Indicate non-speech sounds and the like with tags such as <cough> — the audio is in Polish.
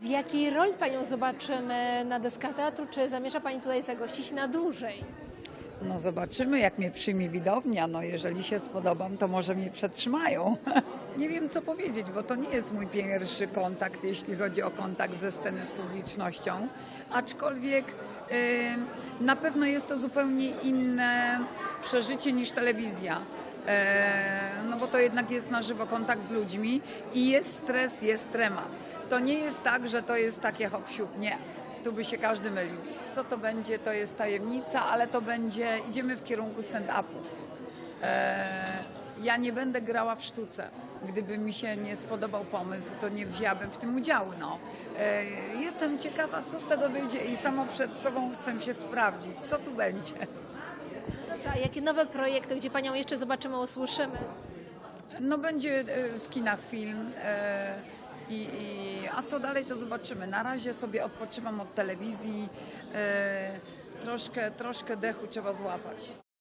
W jakiej roli Panią zobaczymy na deskach teatru? Czy zamierza Pani tutaj zagościć na dłużej? No zobaczymy, jak mnie przyjmie widownia. No jeżeli się spodobam, to może mnie przetrzymają. <laughs> Nie wiem, co powiedzieć, bo to nie jest mój pierwszy kontakt, jeśli chodzi o kontakt ze sceny z publicznością. Aczkolwiek ym, na pewno jest to zupełnie inne przeżycie niż telewizja. E, No bo to jednak jest na żywo kontakt z ludźmi i jest stres, jest trema. To nie jest tak, że to jest takie hop siup. Nie. Tu by się każdy mylił. Co to będzie, to jest tajemnica, ale to będzie, idziemy w kierunku stand-upu. E, ja nie będę grała w sztuce. Gdyby mi się nie spodobał pomysł, to nie wzięłabym w tym udziału. No. E, jestem ciekawa, co z tego wyjdzie i samo przed sobą chcę się sprawdzić, co tu będzie. A jakie nowe projekty, gdzie Panią jeszcze zobaczymy, usłyszymy? No będzie e, w kinach film. e, I, i, a co dalej to zobaczymy. Na razie sobie odpoczywam od telewizji. e, Troszkę, troszkę dechu trzeba złapać.